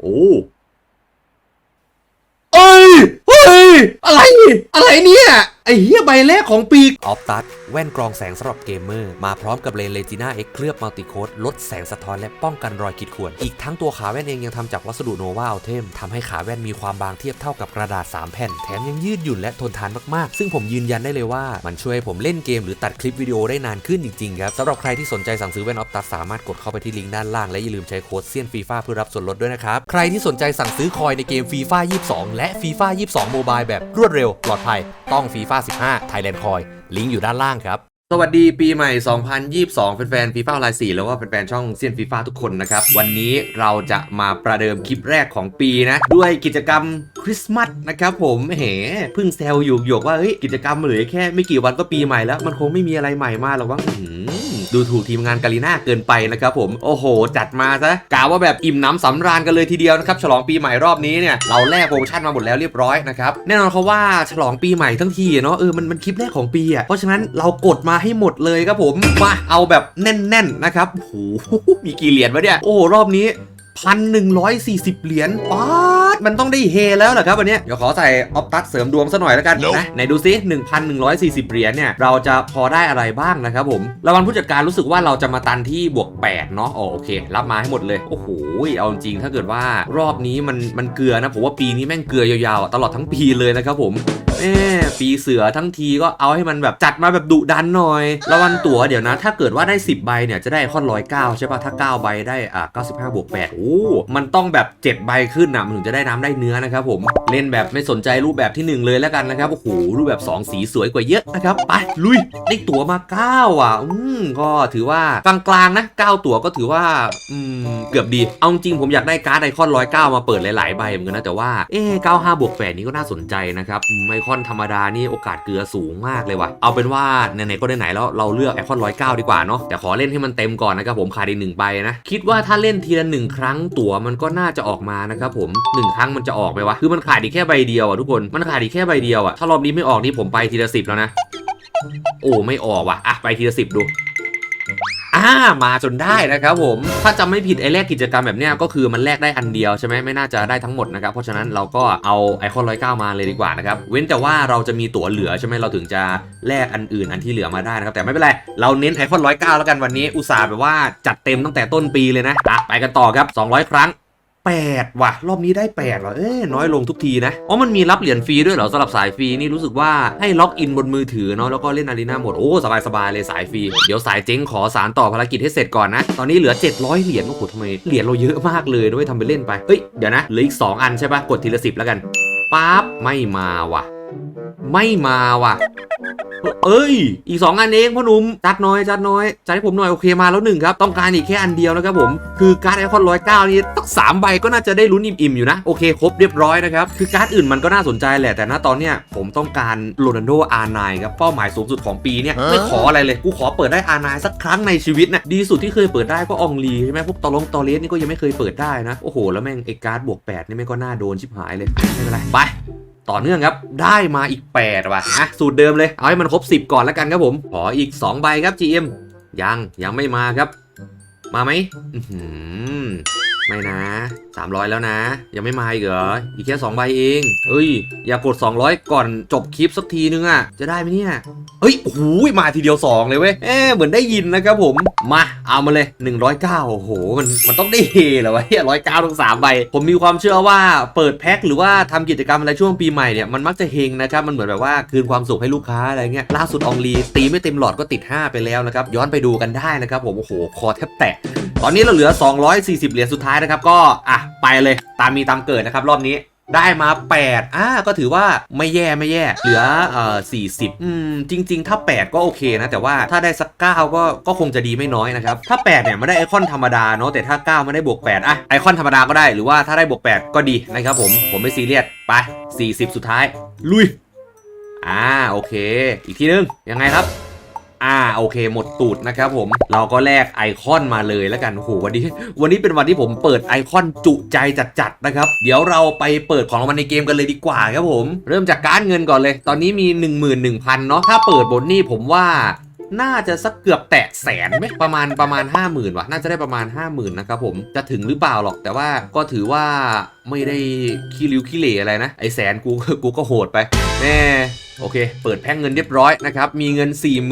โอ้เอ้ย เฮ้ย อะไร อะไรเนี่ย อ้เหี้ยใบแรกของปีออฟตัสแว่นกรองแสงสำหรับเกมเมอร์ มาพร้อมกับเลนเลจิน่าเอ็กเคลือบมัลติโคดลดแสงสะท้อนและป้องกันรอยขีดข่วน อีกทั้งตัวขาแว่นเองยังทำจากวัสดุโนวาอัลเทมทำให้ขาแว่นมีความบางเทียบเท่ากับกระดาษ 3 แผ่น แถมยังยืดหยุ่นและทนทานมากๆ ซึ่งผมยืนยันได้เลยว่ามันช่วยให้ผมเล่นเกมหรือตัดคลิปวิดีโอได้นานขึ้นจริงๆครับสำหรับใครที่สนใจสั่งซื้อแว่นออฟตัสสามารถกดเข้าไปที่ลิงก์ด้านล่างและอย่าลืมใช้โค้ดเซียนฟีฟ่าเพื่อรับส่วนลดด้วยนะครับใครที่สนใจสั่งซื้อคอยในเกมฟีฟ่า22 และฟีฟ่า22 โมบายแบบรวดเร็วปลอดภัยต้องฟีฟ่า15 Thailand Coin ลิงก์อยู่ด้านล่างครับ สวัสดีปีใหม่ 2022 แฟนๆฟีฟ่าไลน์4แล้วก็แฟนๆช่องเซียนฟีฟ่าทุกคนนะครับ วันนี้เราจะมาประเดิมคลิปแรกของปีนะ ด้วยกิจกรรมคริสต์มาสนะครับผมเหเพิ่งแซวอยู่หยกว่าเฮ้ยกิจกรรมเหลือแค่ไม่กี่วันก็ปีใหม่แล้ว มันคงไม่มีอะไรใหม่มากหรอกว่าอื้อหือดูถูกทีมงานกาลีน่าเกินไปนะครับผมโอ้โห จัดมาซะกล่าวว่าแบบอิ่มน้ำสำราญกันเลยทีเดียวนะครับฉลองปีใหม่รอบนี้เนี่ยเราแลกโปรโมชั่นมาหมดแล้วเรียบร้อยนะครับแน่นอนเขาว่าฉลองปีใหม่ทั้งทีเนาะเออมันมันคลิปแรกของปีอะเพราะฉะนั้นเรากดมาให้หมดเลยครับผมมาเอาแบบแน่นๆนะครับโอ้โหมีกี่เหรียญวะเนี่ยโอ้โหรอบนี้พันหนึ่งร้อยสี่สิบเหรียญป๊า มันต้องได้เฮแล้วเหรอครับวันเนี้ยเดี๋ยวขอใส่ออฟตัสเสริมดวงซะหน่อยแล้วกัน Nope นะไหนดูซิ1,140 เหรียญเนี่ยเราจะพอได้อะไรบ้างนะครับผมระวังผู้จัดการรู้สึกว่าเราจะมาตันที่บวก 8 เนาะอ๋อโอเค รับมาให้หมดเลย โอ้โหเอาจริงถ้าเกิดว่ารอบนี้มันมันเกลือนะผมว่าปีนี้แม่งเกลือยาวๆอะตลอดทั้งปีเลยนะครับผมแม่ปีเสือทั้งทีก็เอาให้มันแบบจัดมาแบบดุดันหน่อยระวังตั๋วเดี๋ยวนะ ถ้าเกิดว่าได้ 10 ใบเนี่ยจะได้ไอคอนร้อยเก้าใช่ปะถ้า 9 ใบได้อ่า95บวก8โอ้มันต้องแบบ 7 ใบขึ้นนะมันถึงจะได้น้ำได้เนื้อนะครับผมเล่นแบบไม่สนใจรูปแบบทีหนึ่1 เลยแล้วกันนะครับโอ้โหรูปแบบ 2 สีสวยกว่าเยอะนะครับไปลุยได้ตั๋วมา9อะอืมก็ถือว่ากลางๆนะ9ตั๋วก็ถือว่าอืมเกือบดีเอาจริงผมอยากได้การ์ดไอคอนร้อยเก้ามาเปิดหลายๆใบเหมือนกันนะแต่ว่าเอ๊95บวก8นี้ก็น่าสนใจนะครับไอคอนธรรมดานี่โอกาสเกลือสูงมากเลยว่ะเอาเป็นว่าไหนๆก็ไหนๆแล้วเราเลือกไอคอนร้อยเก้าดีกว่าเนาะแต่ขอเล่นให้มันเต็มก่อนนะครับผมขาดอีกหนึ่งใบนะคิดว่าถ้าเล่นทีละหนึ่งครั้งตั๋วมันก็น่าจะออกมานะครับผมหนึ่งครั้งมันจะออกไหมวะ คือมันขาดอีกแค่ใบเดียวอะทุกคน มันขาดอีกแค่ใบเดียวอะ ถ้ารอบนี้ไม่ออกนี่ผมไปทีละสิบแล้วนะ โอ้ไม่ออกว่ะ อะไปทีละสิบดูอ่ามาจนได้นะครับผม ถ้าจำไม่ผิดไอ้แลกกิจกรรมแบบเนี้ยก็คือมันแลกได้อันเดียวใช่ไหมไม่น่าจะได้ทั้งหมดนะครับ เพราะฉะนั้นเราก็เอาไอคอนร้อยเก้ามาเลยดีกว่านะครับ เว้นแต่ว่าเราจะมีตั๋วเหลือใช่ไหมเราถึงจะแลกอันอื่นอันที่เหลือมาได้นะครับ แต่ไม่เป็นไร เราเน้นไอคอนร้อยเก้าแล้วกันวันนี้อุตส่าห์แบบว่าจัดเต็มตั้งแต่ต้นปีเลยนะอะไปกันต่อครับ 200 ครั้ง 8 ว่ะ รอบนี้ได้8ว่ะเอ้ยน้อยลงทุกทีนะ อ๋อ มันมีรับเหรียญฟรีด้วยเหรอสำหรับสายฟรีนี่รู้สึกว่าให้ล็อกอินบนมือถือเนาะแล้วก็เล่นอารีนาหมด โอ้สบายๆเลยสายฟรี เดี๋ยวสายเจ๊งขอสารต่อภารกิจให้เสร็จก่อนนะ ตอนนี้เหลือ 700 เหรียญโอ้โหทำไมเหรียญเราเยอะมากเลยด้วยทำไปเล่นไป เฮ้ยเดี๋ยวนะเหลืออีก 2 อันใช่ปะกดทีละสิบแล้วกันปั๊บไม่มาว่ะ ไม่มาว่ะ เอ้ย อีก 2 อันเองพ่อหนุ่มจัดน้อยจัดน้อยจัดให้ผมหน่อยโอเคมาแล้วหนึ่งครับ ต้องการอีกแค่อันเดียวนะครับผม คือการ์ดไอคอนร้อยเก้านี่ตั้งสามใบก็น่าจะได้ลุ้นอิ่มๆอยู่นะ โอเคครบเรียบร้อยนะครับ คือการ์ดอื่นมันก็น่าสนใจแหละแต่ณตอนเนี้ยผมต้องการโรนัลโดอาร์ไนครับเป้าหมายสูงสุดของปีเนี่ยไม่ขออะไรเลยกูขอเปิดได้อาร์ไนสักครั้งในชีวิตนะดีสุดที่เคยเปิดได้ก็อองลีใช่ไหมพวกตอลงตอเลสนี่ก็ยังไม่เคยเปิดได้นะโอ้โหแล้วแม่งไอ้การ์ดบวกแปดนี่แม่งก็น่าโดนชิบหายเลยไม่เป็นไรไป ต่อเนื่องครับ ได้มาอีก 8 ว่ะอะสูตรเดิมเลย เอาให้มันครบ 10 ก่อนแล้วกันครับผม ขออีก 2 ใบครับ GM ยังยังไม่มาครับ มาไหมอื้อ ไม่นะ 300 แล้วนะ ยังไม่มาอีกเหรอ อีกแค่ 2 ใบเอง เอ้ย อย่ากด 200 ก่อนจบคลิปสักทีนึงอะ จะได้ไหมเนี่ย เฮ้ยโอ้โหมาทีเดียว 2 เลยเว้ย เอ๊เหมือนได้ยินนะครับผม มา เอามาเลย 109 โอ้โห มันมันต้องได้เฮเหรอวะเฮียร้อยเก้าทั้งสามใบ ผมมีความเชื่อว่าเปิดแพ็คหรือว่าทำกิจกรรมอะไรช่วงปีใหม่เนี่ย มันมักจะเฮงนะครับ มันเหมือนแบบว่าคืนความสุขให้ลูกค้าอะไรเงี้ย ล่าสุดอองลีตีไม่เต็มหลอดก็ติด 5 ไปแล้วนะครับ ย้อนไปดูกันได้นะครับผม โอ้โห คอแทบแตก ตอนนี้เราเหลือ 240 เหรียญสุดท้ายนะครับก็อะไปเลยตามมีตามเกิดนะครับรอบนี้ได้มา 8อ่าก็ถือว่าไม่แย่ไม่แย่ เหลือเอ่อ40 อืม จริง ๆ ถ้า 8 ก็โอเคนะ แต่ว่าถ้าได้สัก 9 ก็ก็คงจะดีไม่น้อยนะครับ ถ้า 8 เนี่ยไม่ได้ไอคอนธรรมดาเนาะแต่ถ้า 9 ไม่ได้บวก 8 อะ ไอคอนธรรมดาก็ได้หรือว่าถ้าได้บวก 8 ก็ดีนะครับผม ผมไม่ซีเรียส ไป 40 สุดท้าย ลุย อ่า โอเค อีกทีนึง ยังไงครับ อ่าโอเค หมดตูดนะครับผมเราก็แลกไอคอนมาเลยแล้วกันโหวันนี้ วันนี้เป็นวันที่ผมเปิดไอคอนจุใจจัดๆนะครับ เดี๋ยวเราไปเปิดของรางวัลในเกมกันเลยดีกว่าครับผม เริ่มจากการเงินก่อนเลย ตอนนี้มี 11,000เนาะถ้าเปิดบนนี่ผมว่า น่าจะสักเกือบแตะแสนไหมประมาณประมาณ 5 0,000ว่ะน่าจะได้ประมาณ 5 0,000นะครับผมจะถึงหรือเปล่าหรอก แต่ว่าก็ถือว่าไม่ได้ขี้ริ้วขี้เหร่อะไรนะไอแสนกูกูก็โหดไปแน่โอเค เปิดแพ่งเงินเรียบร้อยนะครับ มีเงิน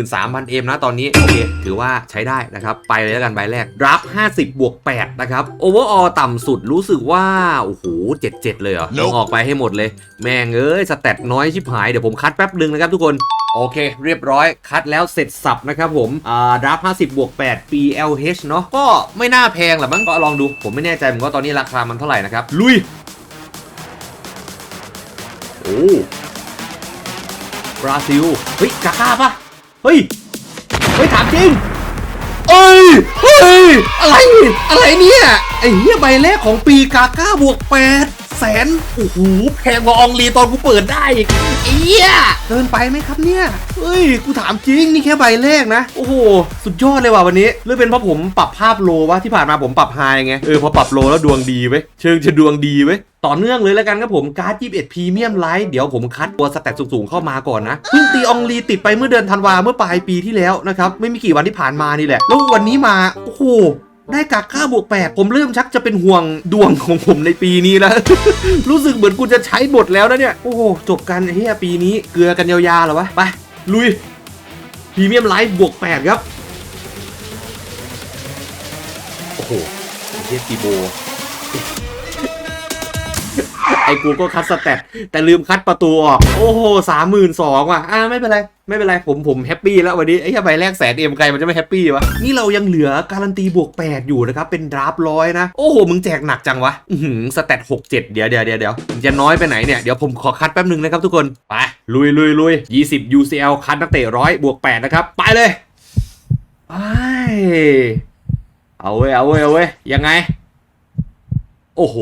43,000เอ็มนะตอนนี้ โอเค ถือว่าใช้ได้นะครับ ไปเลยแล้วกันใบแรก รับ 50 บวก 8 นะครับ โอเวอร์ออต่ำสุดรู้สึกว่า โอ้โห 77 เลยเหรอ Nope ลงออกไปให้หมดเลย แม่งเอ้ย สแตทน้อยชิบหาย เดี๋ยวผมคัดแป๊บนึงนะครับทุกคน โอเค เรียบร้อยคัดแล้วเสร็จสับนะครับผมอ่าดราฟ50บวก8 PLH เนาะก็ไม่น่าแพงหรอกมั้งก็ลองดู ผมไม่แน่ใจเหมือนกันว่าตอนนี้ราคามันเท่าไหร่นะครับ ลุย โอ้บราซิล เฮ้ย กาก้าปะเฮ้ย เฮ้ย ถามจริงเอ้ย เฮ้ย อะไร อะไรเนี่ย ไอ้เหี้ยใบแรกของปีกาก้าบวกแปด แสนโอ้โหแพงกว่าอองลีตอนกูเปิดได้อีกไอ้เหี้ยเกินไปไหมครับเนี่ยเฮ้ยกูถามจริงนี่แค่ใบแรกนะ โอ้โหสุดยอดเลยว่ะวันนี้หรือเป็นเพราะผมปรับภาพโลวะที่ผ่านมาผมปรับไฮไงเออพอปรับโลแล้วดวงดีเว้ยเชิงจะดวงดีเว้ยต่อเนื่องเลยแล้วกันครับผมการ์ด21พรีเมียมไลท์เดี๋ยวผมคัดตัวสแตทสูงๆเข้ามาก่อนนะเพิ่งตีอองลีติดไปเมื่อเดือนธันวาเมื่อปลายปีที่แล้วนะครับไม่มีกี่วันที่ผ่านมานี่แหละแล้ววันนี้มาโอ้โห ได้กาก้าบวกแปดผมเริ่มชักจะเป็นห่วงดวงของผมในปีนี้แล้ว รู้สึกเหมือนกูจะใช้หมดแล้วนะเนี่ย โอ้โห จบกันเฮียปีนี้เกลือกันยาวๆหรอวะ ไป ลุยพรีเมียมไลฟ์บวกแปดครับ โอ้โหเฮียตีโบ กูก็คัดสแตทแต่ลืมคัดประตูออก โอ้โหสามหมื่นสองว่ะอ่าไม่เป็นไรไม่เป็นไร ผมผมแฮปปี้แล้ววันนี้ไอ้เหี้ยใบแรกแสนเอ็มใครมันจะไม่แฮปปี้วะ นี่เรายังเหลือการันตีบวก 8 อยู่นะครับ เป็นดราฟร้อยนะ โอ้โห มึงแจกหนักจังวะ อือหือสแตทหกเจ็ดเดี๋ยวเดี๋ยวเดี๋ยวเดี๋ยวจะน้อยไปไหนเนี่ย เดี๋ยวผมขอคัดแป๊บนึงนะครับทุกคน ไป ลุยลุยลุย20 UCL คัดนักเตะร้อยบวก 8 นะครับ ไปเลย ไป เอาเว้ยเอาเว้ยเอาเว้ยยังไง โอ้โห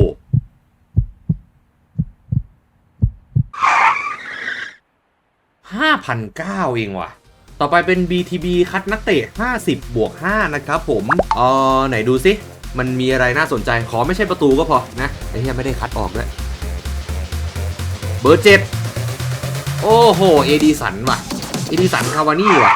5,009เองว่ะ ต่อไปเป็น BTB คัดนักเตะ 50 บวก 5 นะครับผม เออไหนดูสิ มันมีอะไรน่าสนใจ ขอไม่ใช่ประตูก็พอนะ ไอ้เหี้ยไม่ได้คัดออกด้วย เบอร์เจ็ดโอ้โห เอดีสันว่ะ เอดีสันคาวานี่ว่ะ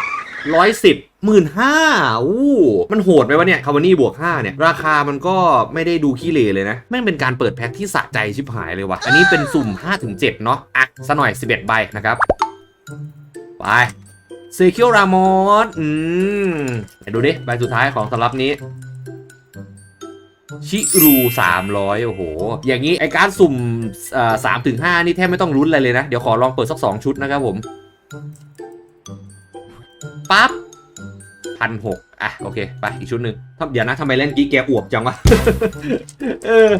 ร้อยสิบหมื่นห้าอู้มันโหดไปวะเนี่ยคาวานี่บวก5เนี่ย ราคามันก็ไม่ได้ดูขี้เหร่เลยนะ แม่งเป็นการเปิดแพ็คที่สะใจชิบหายเลยว่ะ อันนี้เป็นสุ่ม5-7เนาะ อะซะหน่อย 11 ใบนะครับ ไปเซคิโอรามอสอืมดูดิใบสุดท้ายของสำรับนี้ ชิรู300 โอ้โห อย่างนี้ไอการสุ่มสามถึงห้านี่แทบไม่ต้องลุ้นอะไรเลยนะ เดี๋ยวขอลองเปิดสัก2ชุดนะครับผมปั๊บพันหกอะ โอเค ไปอีกชุดหนึ่งเดี๋ยวนะทำไมเล่นกี้แกอวบจังวะ เออ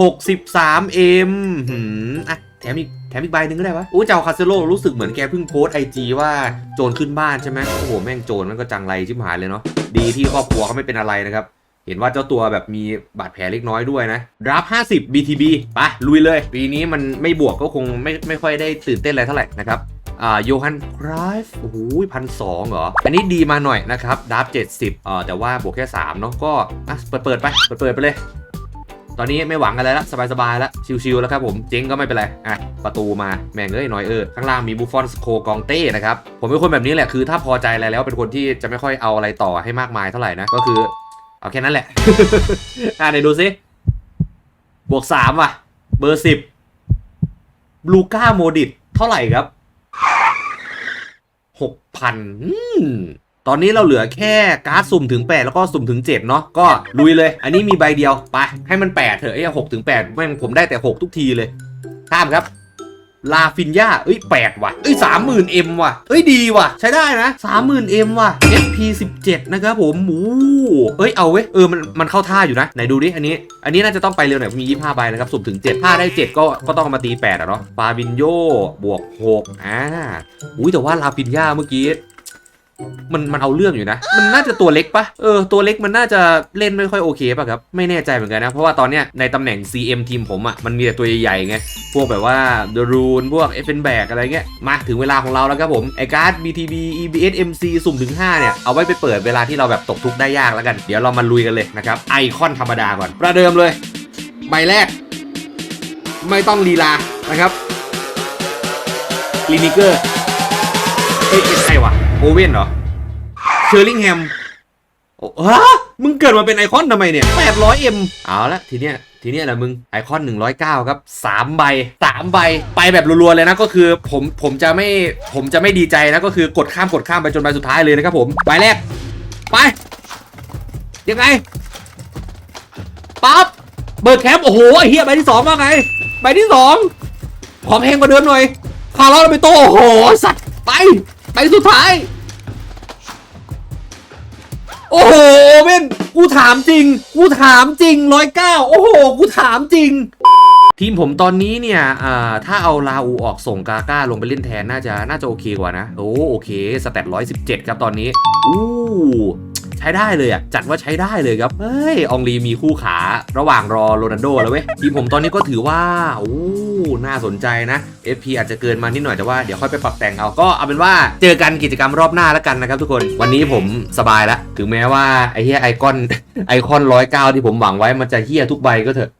หกสิบสามเอ็มหือะ แถมอีก มอีกใบหนึ่งก็ได้วะอู้เจ้าคาเซโลรู้สึกเหมือนแกเพิ่งโพสไอจีว่าโจรขึ้นบ้านใช่ไหมโอ้โหแม่งโจรมันก็จังไรชิบหายเลยเนาะดีที่ครอบครัวเขาไม่เป็นอะไรนะครับเห็นว่าเจ้าตัวแบบมีบาดแผลเล็กน้อยด้วยนะดราฟ50 BTB ไปลุยเลย ปีนี้มันไม่บวกก็คงไม่ไม่ค่อยได้ตื่นเต้นอะไรเท่าไหร่นะครับอ่าโยฮันครายฟ์โอ้โหพันสองเหรอ อันนี้ดีมาหน่อยนะครับดราฟ70เอ่อแต่ว่าบวกแค่ 3 เนาะก็อะเปิดเปิดไป เปิดเปิดไปเลย ตอนนี้ไม่หวังอะไรละสบายๆแล้วชิวๆแล้วครับผมเจ๊งก็ไม่เป็นไรอะประตูมาแม่งเอ้ยน้อยเออข้างล่างมีบูฟฟอนสโคกองเต้นะครับผมเป็นคนแบบนี้แหละคือถ้าพอใจอะไรแล้วเป็นคนที่จะไม่ค่อยเอาอะไรต่อให้มากมายเท่าไหร่นะก็คือเอาแค่นั้นแหละอะไหนดูซิบวก3ว่ะ เบอร์10ลูก้าโมดิตเท่าไหร่ครับ6,000อืม ตอนนี้เราเหลือแค่การ์ดสุ่มถึง 8 แล้วก็สุ่มถึง 7 เนาะก็ลุยเลย อันนี้มีใบเดียว ไป ให้มัน 8 เถอะไอ้หกถึง8แม่งผมได้แต่ 6 ทุกทีเลยข้ามครับลาฟินยาเอ้ย8ว่ะ เอ้ย30,000 M ว่ะ เอ้ยดีว่ะ ใช้ได้นะ30,000 M ว่ะ FP 17 นะครับผมหมูเอ้ยเอาเว้ย เออมันมันเข้าท่าอยู่นะ ไหนดูดิ อันนี้ อันนี้น่าจะต้องไปเร็วหน่อย มี 25 ใบนะครับ สุ่มถึง 7 ถ้าได้ 7 ก็ก็ต้องมาตี 8อะเนาะปาบินโยบวก 6 อ่า อุ้ยแต่ว่าลาฟินยาเมื่อกี้ มันมันเอาเรื่องอยู่นะ มันน่าจะตัวเล็กปะเออตัวเล็กมันน่าจะเล่นไม่ค่อยโอเคป่ะครับ ไม่แน่ใจเหมือนกันนะ เพราะว่าตอนเนี้ยในตำแหน่ง CM ทีมผมอะ่ะมันมีแต่ตัวใหญ่ๆไง พวกแบบว่า The Rune พวก f n b a g อะไรเงี้ย มาถึงเวลาของเราแล้วครับผม ไอการ์ด BTB EBS MC สุ่มถึง 5 เนี่ย เอาไว้ไปเปิดเวลาที่เราแบบตกทุกข์ได้ยากแล้วกัน เดี๋ยวเรามาลุยกันเลยนะครับไอคอนธรรมดาก่อน ประเดิมเลยใบแรก ไม่ต้องลีลานะครับลินิเกอร์เอ้ยใครวะ โอเว่นเหรอ เชอร์ลิงแฮมฮะมึงเกิดมาเป็นไอคอนทำไมเนี่ย 800M เอาละทีเนี้ยทีเนี้ยแหละมึงไอคอน 109 ครับ 3 ใบ 3 ใบ ไปแบบรัวๆเลยนะก็คือผมผมจะไม่ผมจะไม่ดีใจนะก็คือกดข้ามกดข้ามไปจนใบสุดท้ายเลยนะครับผมใบแรก ไป ยังไงปั๊บเบิร์ดแคปโอ้โหไอเฮียใบที่สองว่าไง ใบที่สองขอแพงกว่าเดิมหน่อยคาร์ลเราไปโตโอ้โหสัตว์ไป ไปสุดท้าย โอ้โหเว้นกูถามจริง กูถามจริงร้อยเก้าโอ้โห กูถามจริง ทีมผมตอนนี้เนี่ยอ่าถ้าเอาลาอูออกส่งกาก้าลงไปเล่นแทนน่าจะน่าจะโอเคกว่านะ โอ้โอเค สแตทร้อยสิบเจ็ดครับตอนนี้ อู้ ใช้ได้เลยอะจัดว่าใช้ได้เลยครับเฮ้ยองลีมีคู่ขาระหว่างรอโรนัลโดแล้วเว้ยทีมผมตอนนี้ก็ถือว่าโอ้น่าสนใจนะ FP อาจจะเกินมานิดหน่อยแต่ว่าเดี๋ยวค่อยไปปรับแต่งเอาก็เอาเป็นว่าเจอกันกิจกรรมรอบหน้าแล้วกันนะครับทุกคนวันนี้ผมสบายแล้วถึงแม้ว่าไอ้เฮียไอคอนไอคอนร้อยเก้าที่ผมหวังไว้มันจะเฮียทุกใบก็เถอะ